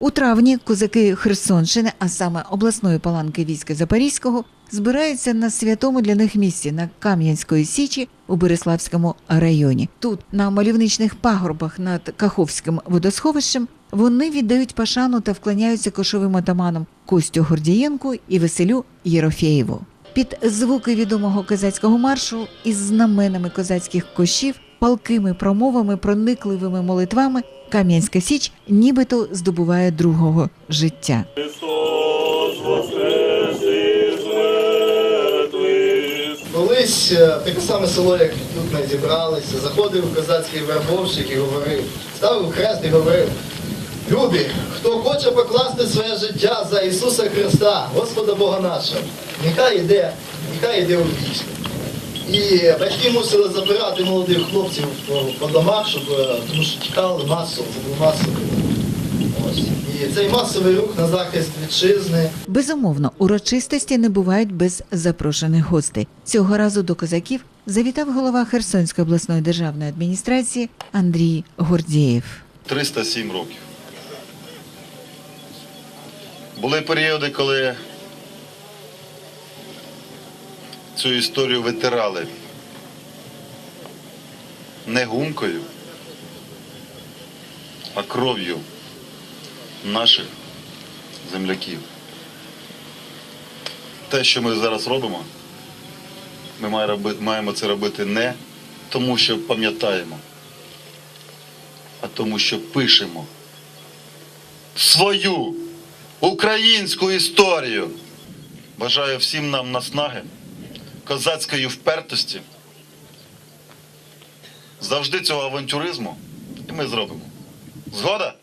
У травні козаки Херсонщини, а саме обласної паланки війська Запорізького, збираються на святому для них місці на Кам'янської січі у Береславському районі. Тут, на мальовничних пагорбах над Каховським водосховищем, вони віддають пашану та вклоняються кошовим отаманам Костю Гордієнку і Василю Єрофєєву. Під звуки відомого козацького маршу із знаменами козацьких кощів, палкими промовами, проникливими молитвами Кам'янська Січ нібито здобуває другого життя. Колись е, таке саме село, як тут ми зібралися, заходив козацький вербовщик і говорив, ставив хрест і говорив. Люди, хто хоче покласти своє життя за Ісуса Христа, Господа Бога нашого, нехай йде, нехай йде у вічність. І батьки мусили забирати молодих хлопців по, домах, щоб, е, тому що тікали масово, це був масовий. Ось. І цей масовий рух на захист вітчизни. Безумовно, урочистості не бувають без запрошених гостей. Цього разу до козаків завітав голова Херсонської обласної державної адміністрації Андрій Гордієв. 307 років. Були періоди, коли цю історію витирали не гумкою, а кров'ю наших земляків. Те, що ми зараз робимо, ми маємо це робити не тому, що пам'ятаємо, а тому, що пишемо свою українську історію. Бажаю всім нам наснаги, козацької впертості, завжди цього авантюризму, і ми зробимо. Згода?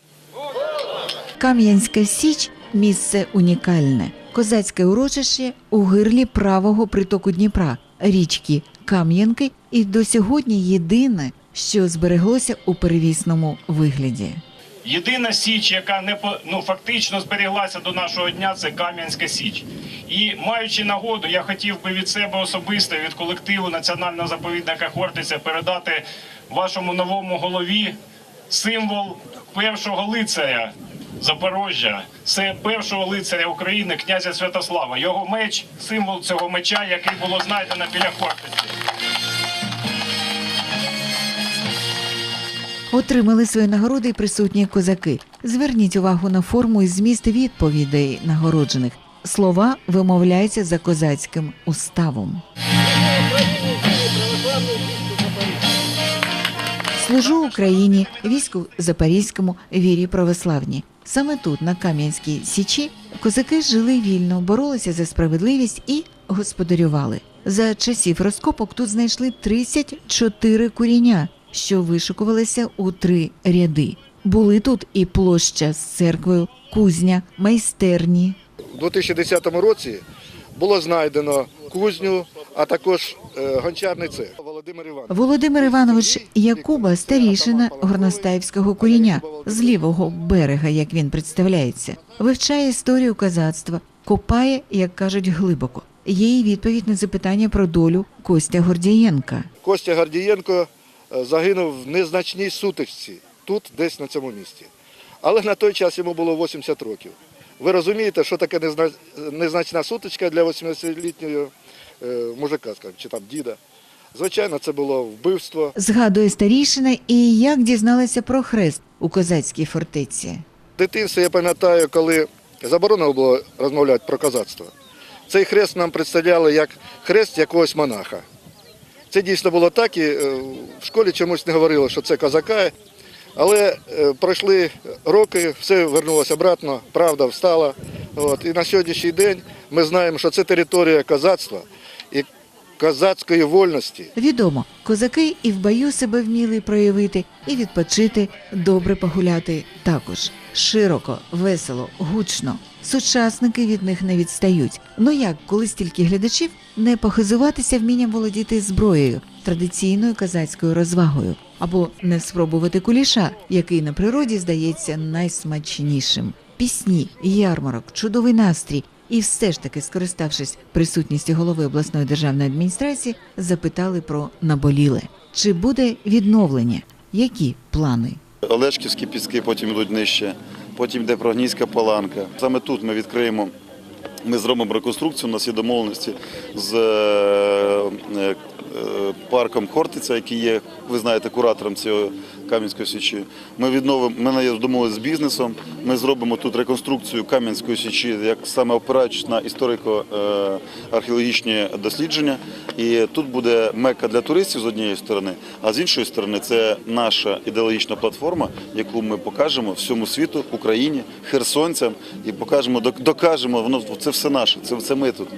Кам'янська Січ місце унікальне. Козацьке урочище у гирлі правого притоку Дніпра, річки Кам'янки, і до сьогодні єдине, що збереглося у перевісному вигляді. Єдина січ, яка не ну, фактично зберіглася до нашого дня, це Кам'янська Січ. І маючи нагоду, я хотів би від себе особисто, від колективу Національного заповідника Хортиця передати вашому новому голові символ першого лицаря Запорожжя. Це першого лицаря України, князя Святослава. Його меч, символ цього меча, який було знайдено біля Хортиці. Отримали свої нагороди і присутні козаки. Зверніть увагу на форму і зміст відповідей нагороджених. Слова вимовляються за козацьким уставом. Служу Україні, війську Запорізькому, вірі православні. Саме тут, на Кам'янській Січі, козаки жили вільно, боролися за справедливість і господарювали. За часів розкопок тут знайшли 34 куріння, що вишикувалися у три ряди. Були тут і площа з церквою, кузня, майстерні, У 2010 році було знайдено кузню, а також е, гончарний цех. Володимир Іванович. Якуба, старішина горностаївського куріння з лівого берега, як він представляється, вивчає історію козацтва, копає, як кажуть, глибоко. Є й відповідь на запитання про долю Костя Гордієнка. Костя Гордієнко е, загинув в незначній сутичці, тут, десь на цьому місці. Але на той час йому було 80 років. Ви розумієте, що таке незначна сутичка для 80-літнього е, мужика, скажімо, чи там діда. Звичайно, це було вбивство. Згадує старішина і як дізналася про хрест у козацькій фортеці. В дитинстві я пам'ятаю, коли заборонено було розмовляти про козацтво. Цей хрест нам представляли як хрест якогось монаха. Це дійсно було так, і е, в школі чомусь не говорили, що це козака. Але е, пройшли роки, все вернулося обратно, правда встала. От. І на сьогоднішній день ми знаємо, що це територія козацтва і козацької вольності. Відомо, козаки і в бою себе вміли проявити, і відпочити, добре погуляти також. Широко, весело, гучно. Сучасники від них не відстають. Ну як, коли стільки глядачів, не похизуватися вмінням володіти зброєю, традиційною козацькою розвагою, або не спробувати куліша, який на природі здається найсмачнішим. Пісні, ярмарок, чудовий настрій. І все ж таки, скориставшись присутністю голови обласної державної адміністрації, запитали про наболіле. Чи буде відновлення? Які плани? Олешківські піски потім йдуть нижче. Потім йде Прогнійська паланка. Саме тут ми відкриємо. Ми зробимо реконструкцію. У нас є домовленості з е, парком Хортиця, який є, ви знаєте, куратором цього Кам'янської січі. Ми відновимо, ми на- домовилися з бізнесом. Ми зробимо тут реконструкцію Кам'янської січі, як саме опираючись на історико-археологічні дослідження. І тут буде мекка для туристів з однієї сторони, а з іншої сторони це наша ідеологічна платформа, яку ми покажемо всьому світу, Україні, херсонцям і покажемо, док- докажемо, воно це все наше, це, це ми тут.